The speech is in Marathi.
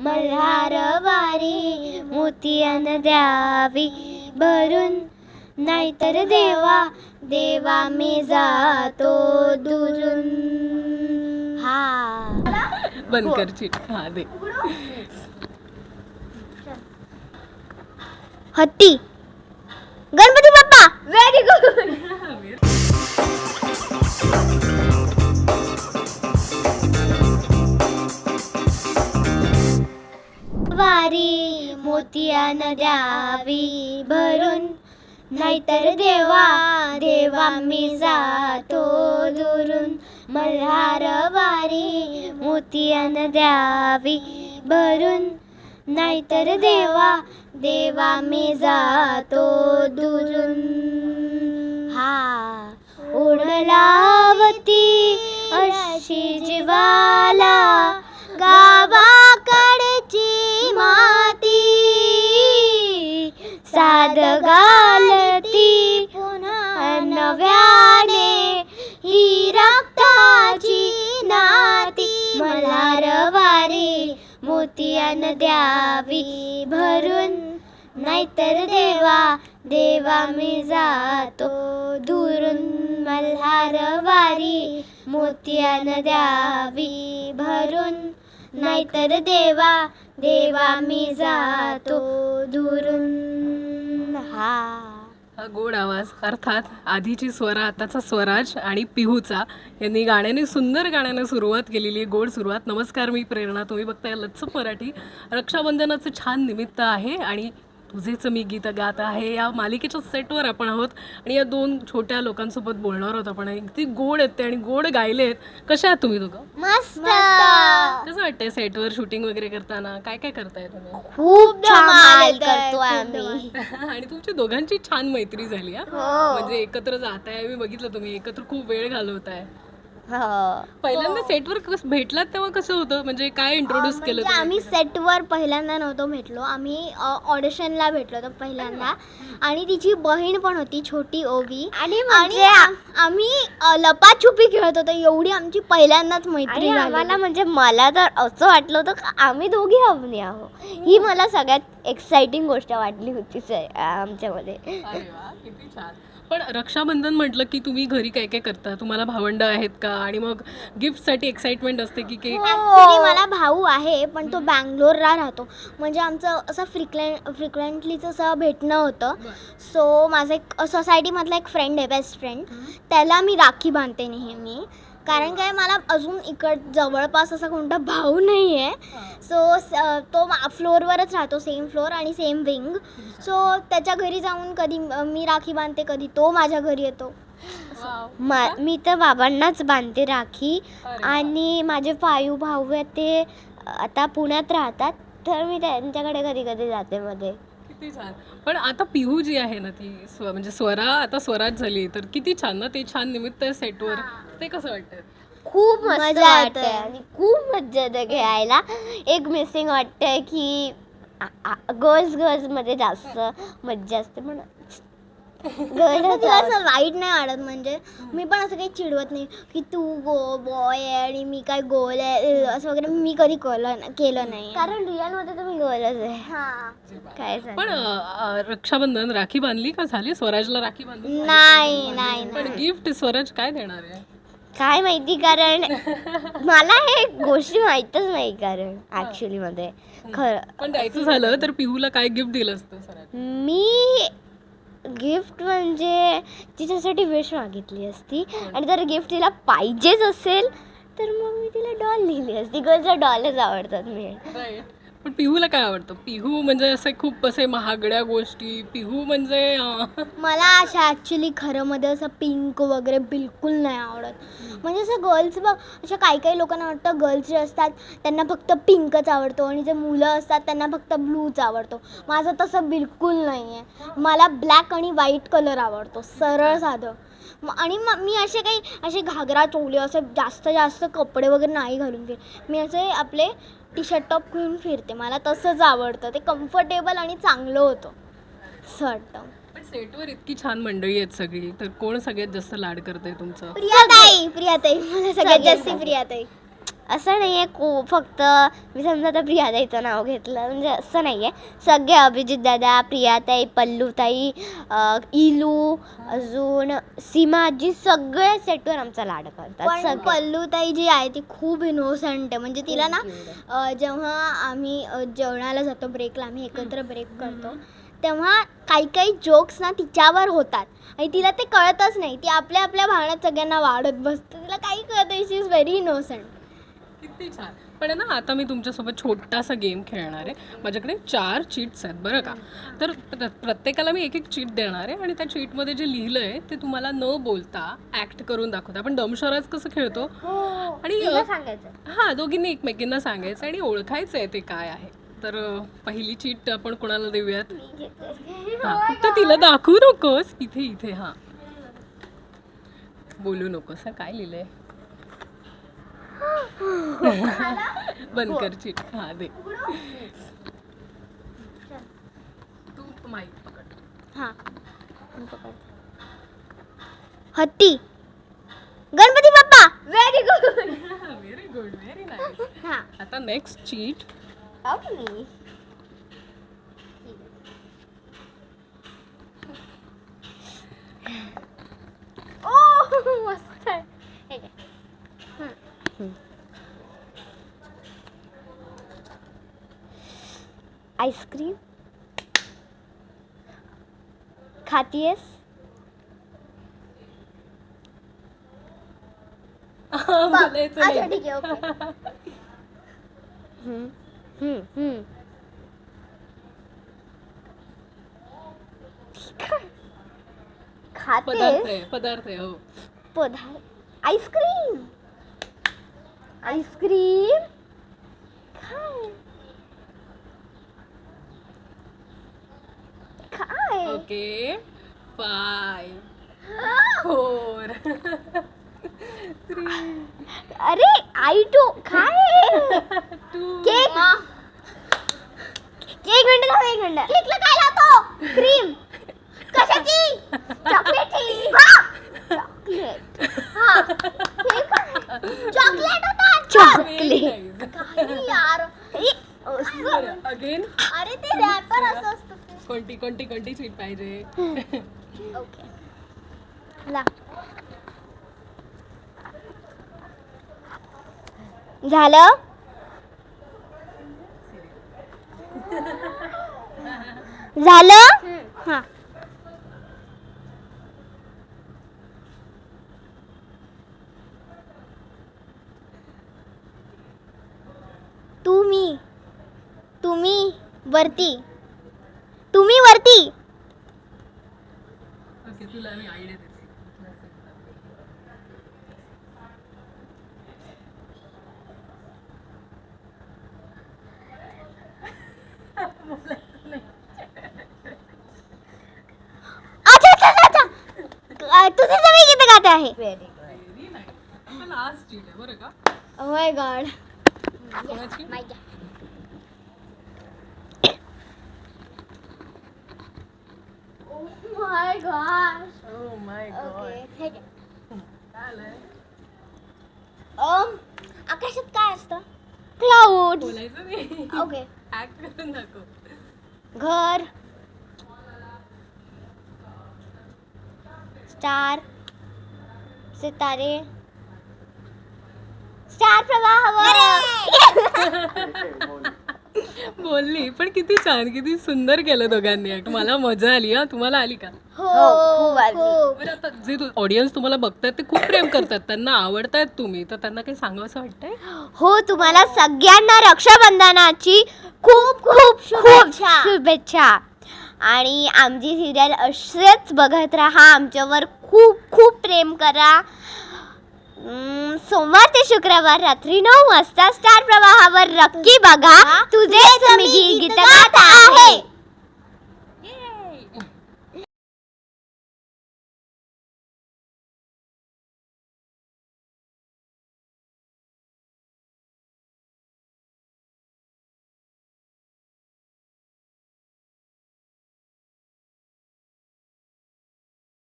मल्हारवारी मोतियान द्यावी भरून. नाहीतर देवा देवा मी जातो दुरून. हा. बंद कर चिट हा दे. हत्ती गणपती बाप्पा. व्हेरी गुड वारी न द्यावी भरून. नाहीतर देवा देवा मी जातो दुरून. मल्हार वारी मोतियान द्यावी भरून. नाहीतर देवा देवा मी जातो दुरून. हा ओढलावती मोतियान द्यावी भरून नाहीतर देवा देवा मी जातो. दुरून मल्हारवारी मोतियान द्यावी भरून नाहीतर देवा देवा मी जातो. दुरून हा. हा गोड आवाज अर्थात आधीची स्वरा आताचा स्वराज आणि पिहूचा. यांनी गाण्याने सुंदर गाण्याने सुरुवात केलेली आहे गोड सुरुवात. नमस्कार मी प्रेरणा. तुम्ही बघताय लच्छ मराठी. रक्षाबंधनाचं छान निमित्त आहे आणि तुझेच मी गीत गात आहे. या मालिकेच्या सेटवर आपण आहोत आणि या दोन छोट्या लोकांसोबत बोलणार आहोत आपण. किती गोड आहेत ते आणि गोड गायले आहेत. कशा आहात तुम्ही दोघं? मस्त. कसं वाटतंय सेटवर शूटिंग वगैरे करताना? काय काय करताय तुम्ही? खूप धमाल करतोय आम्ही. आणि तुमच्या दोघांची छान मैत्री झाली हा? हो. म्हणजे एकत्र जाताय मी बघितलं तुम्ही. एकत्र खूप वेळ घालवताय. हो. पहिल्यांदा सेटवर कस भेटलात तेव्हा कसं होतं? म्हणजे काय इंट्रोड्यूस केलं म्हणजे आम्ही सेटवर पहिल्यांदा नव्हतो भेटलो. आम्ही ऑडिशनला भेटलो होतो पहिल्यांदा. आणि तिची बहीण पण होती छोटी ओवी. आणि आ- आम्ही अ, लपाछुपी खेळत होतो. एवढी आमची पहिल्यांदाच मैत्री आम्हाला म्हणजे मला तर असं वाटलं होतं का आम्ही दोघी अवनी आहोत. ही मला सगळ्यात एक्साइटिंग गोष्ट वाटली होती स- आमच्यामध्ये. अरे वा, किती छान. पण रक्षाबंधन म्हटलं की तुम्ही घरी काय काय करता? तुम्हाला भावंड आहेत का? आणि मग गिफ्टसाठी एक्साइटमेंट असते की केक ऍक्च्युली मला भाऊ आहे पण तो बँगलोरला राहतो. म्हणजे आमचं असं फ्रिक्वेंट फ्रिक्वेंटलीच असं भेटणं होतं. सो माझा एक सोसायटीमधला एक फ्रेंड आहे बेस्ट फ्रेंड त्याला मी राखी बांधते नेहमी. कारण काय मला अजून इकड जवळपास असा कोणता भाऊ नाही आहे सो तो फ्लोअरवरच राहतो सेम फ्लोअर आणि सेम विंग सो त्याच्या घरी जाऊन कधी मी राखी बांधते कधी तो माझ्या घरी येतो. मी तर बाबांनाच बांधते राखी. आणि माझे पायू भाऊ आहेत ते आता पुण्यात राहतात तर मी त्यांच्याकडे कधी कधी जाते मध्ये. किती छान. पण आता पिहू जी आहे ना ती स्व म्हणजे स्वरा आता स्वराज झाली तर किती छान ना ते छान निमित्त आहे सेटवर ते कसं वाटतं खूप मजा येते आणि खूप मजा येते खेळायला. एक मिसिंग वाटतंय की गर्ल्स गर्ल्समध्ये जास्त मज्जा असते पण तुला असं वाईट नाही वाटत म्हणजे? मी पण असं काही चिडवत नाही की तू गो बॉय आहे आणि मी काय गोल आहे असं वगैरे मी कधी केलं केलं नाही. कारण रिअलमध्ये तर मी गोलच आहे काय सांगू? पण अ, रक्षाबंधन राखी बांधली का झाली? स्वराजला राखी बांधली नाही नाही? पण गिफ्ट स्वराज काय देणार आहे? काय माहिती कारण मला हे गोष्टी माहीतच नाही कारण ऍक्च्युली मध्ये. खरं पण द्यायचं झालं तर पिहूला काय गिफ्ट दिलं असतं स्वराज? मी गिफ्ट म्हणजे तिच्यासाठी विश मागितली असती. आणि जर गिफ्ट तिला पाहिजेच असेल तर मग मी तिला डॉल दिली असती. गर्लच्या डॉलच आवडतात मी पण पिहूला काय आवडतं? पिहू म्हणजे असे खूप असे महागड्या गोष्टी. पिहू म्हणजे अं, मला अशा ॲक्च्युली खरं मध्ये असं पिंक वगैरे बिलकुल नाही आवडत. म्हणजे असं गर्ल्स बघ अशा काही काही लोकांना वाटतं गर्ल्स जे असतात त्यांना फक्त पिंकच आवडतो. आणि जे मुलं असतात त्यांना फक्त ब्लूच आवडतो. माझं तसं बिलकुल नाही आहे मला ब्लॅक आणि व्हाईट कलर आवडतो. सरळ साधं. म- आणि मग मी असे काही असे घागरा चोले असे जास्त जास्त कपडे वगैरे नाही घालून फिर मी असे आपले टी शर्ट टॉप घेऊन फिरते. मला तसंच आवडतं. ते कम्फर्टेबल आणि चांगलं होतं. असं वाटतं. पण सेटवर इतकी छान मंडळी आहेत सगळी. तर कोण सगळ्यात जास्त लाड करते तुमचं? प्रियाताई प्रियाताई. मला सगळ्यात जास्त प्रियाताई. असं नाही आहे को फक्त मी समजा आता प्रियाताईचं नाव घेतलं म्हणजे असं नाही आहे. सगळे अभिजित दादा प्रियाताई पल्लूताई इलू अजून सीमाजी सगळे सेटवर आमचा लाड करतात सगळे. पल्लूताई जी आहे ती खूप इनोसंट आहे. म्हणजे तिला ना अ, जेव्हा आम्ही अ, जेवणाला जातो ब्रेकला आम्ही एकत्र ब्रेक करतो तेव्हा काही काही जोक्स ना तिच्यावर होतात. आणि तिला ते कळतच नाही. ती आपल्या आपल्या भावनात सगळ्यांना वाढत बसते. तिला काही कळत इज व्हेरी इनोसंट किती छान. पण आहे ना आता मी तुमच्यासोबत छोटासा गेम खेळणार आहे. माझ्याकडे चार चीट्स आहेत बरं का? तर प्र- प्रत्येकाला मी एक एक चीट देणार आहे आणि त्या चीटमध्ये जे लिहिलं आहे ते तुम्हाला न बोलता ऍक्ट करून दाखवता. आपण दमशराज कसं खेळतो? आणि तिला अ, सांगायचं. हां दोघींनी एकमेकींना सांगायचं आणि ओळखायचं आहे ते काय आहे. तर अ, पहिली चीट आपण कोणाला देऊयात? हां फक्त तिला दाखवू नकोस. इथे इथे हां. बोलू नकोस हा काय लिहिलंय? बंद कर चीट हाँ दे। तू माइक पकड। हाँ। हत्ती Ganpati Bappa. Very good very good very nice हाँ। आता नेक्स्ट चीट ओके ओ आईस्क्रीम? खातीयस? बोलायचं अच्छा नाही. ठीक आहे ओके. हम्म, हम्म, हम्म. पदार्थ आहे पदार्थ आहे हो. पदार्थ. आईस्क्रीम. आईस्क्रीम काय काय ओके. फाय फोर थ्री अरे आई टू काय टू केक एक मिनिट थांब एक मिनिट. केकला काय लावतो? क्रीम कशाची? चॉकलेटची चॉकलेट हा. चॉकलेट होता. चॉकलेट काही यार? असं. अगेन अरे ते रॅपर असं. कोणती कोणती कोणती स्वीट पाहिजे. ओके ला. झालं? झालं? हा. तुम्ही तुम्ही वरती. तुम्ही वरती. तुझे सगळे गीत गाते आहे. व्हेरी नाईस आता लास्ट सीट आहे बरं का माय गॉड कोणाची my god oh my god okay काय आलंय आकाशात काय असतं क्लाउड बोलायचं नाही ओके ऍक्ट दाखव घर स्टार सितारे स्टार प्रवाहावर बोलली पण किती छान किती सुंदर केलं दोघांनी. act. मला मजा आली हा? तुम्हाला आली का? हो खूप बरं आता जे ऑडियन्स तुम्हाला बघतात ते खूप प्रेम करतात. त्यांना आवडतायत तुम्ही. तर त्यांना काही सांगावं असं वाटतंय? हो तुम्हाला सगळ्यांना रक्षाबंधनाची खूप खूप खूप शुभेच्छा. आणि आमची सिरियल असेच बघत राहा. आमच्यावर खूप खूप प्रेम करा. सोमवार ते शुक्रवार रात्री नऊ वाजता स्टार प्रवाहावर नक्की बघा. तुझे गीत गात आहे.